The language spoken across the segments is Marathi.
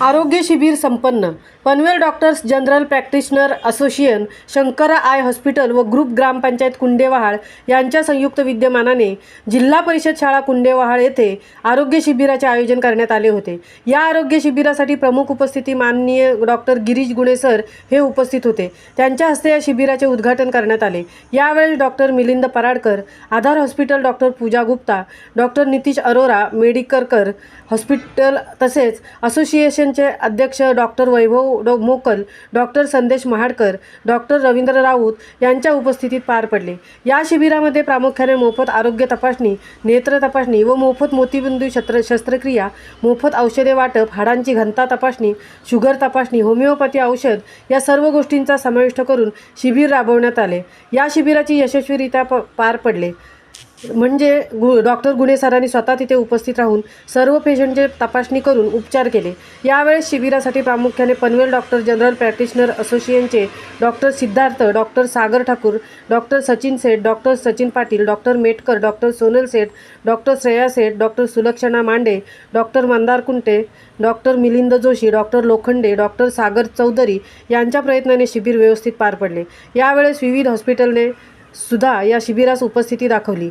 आरोग्य शिबिर संपन्न. Panvel doctors general practitioner association Shankara eye hospital व ग्रुप ग्रामपंचायत कुंडेवहाळ यांच्या संयुक्त विद्यमानाने जिल्हा परिषद शाळा कुंडेवहाळ येथे आरोग्य शिबिराचे आयोजन करण्यात आले होते. या आरोग्य शिबिरासाठी प्रमुख उपस्थिती माननीय डॉक्टर गिरीश गुणेसर हे उपस्थित होते. त्यांच्या हस्ते या शिबिराचे उद्घाटन करण्यात आले. यावेळी doctor Milind Paradkar Aadhaar hospital doctor Pooja Gupta doctor Nitish Arora Medikarkar hospital तसेच असोसिएशन फाउंडेशनचे अध्यक्ष डॉक्टर वैभव डो मोकल डॉक्टर संदेश महाडकर डॉक्टर रवींद्र राऊत यांच्या उपस्थितीत पार पडले. या शिबिरामध्ये प्रामुख्याने मोफत आरोग्य तपासणी नेत्र तपासणी व मोफत मोतीबिंदू शस्त्र शस्त्रक्रिया मोफत औषधे वाटप हाडांची घनता तपासणी शुगर तपासणी होमिओपॅथी औषध या सर्व गोष्टींचा समाविष्ट करून शिबिर राबवण्यात आले. या शिबिराची यशस्वीरित्या प पार पडले. म्हणजे गु डॉक्टर गुणे सरांनी स्वतः तिथे उपस्थित राहून सर्व पेशंटचे तपासणी करून उपचार केले. यावेळेस शिबिरासाठी प्रामुख्याने पनवेल डॉक्टर जनरल प्रॅक्टिशनर असोसिएशनचे doctor Siddharth doctor Sagar Thakur doctor Sachin Seth doctor Sachin Patil doctor Metkar doctor Sonal Seth doctor Shreya Seth doctor Sulakshana Mande doctor Mandar Kunte doctor Milind Joshi doctor Lokhande doctor Sagar Chaudhari यांच्या प्रयत्नाने शिबिर व्यवस्थित पार पडले. यावेळेस विविध हॉस्पिटलने सुद्धा या शिबिरास उपस्थिती दाखवली.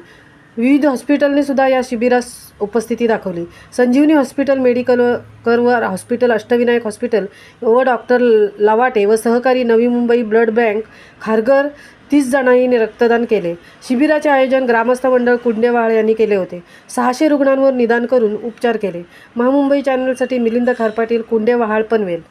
विविध हॉस्पिटलने सुद्धा या शिबिरास उपस्थिती दाखवली. Sanjivani hospital medical Karvar hospital Ashtavinayak hospital व डॉक्टर लवाटे व सहकारी नवी मुंबई ब्लड बँक खारघर तीस जणांनी रक्तदान केले. शिबिराचे आयोजन ग्रामस्थ मंडळ कुंडेवाळ यांनी केले होते. सहाशे रुग्णांवर निदान करून उपचार केले. महामुंबई चॅनलसाठी मिलिंद खारपाटील कुंडेवाहाळ पनवेल.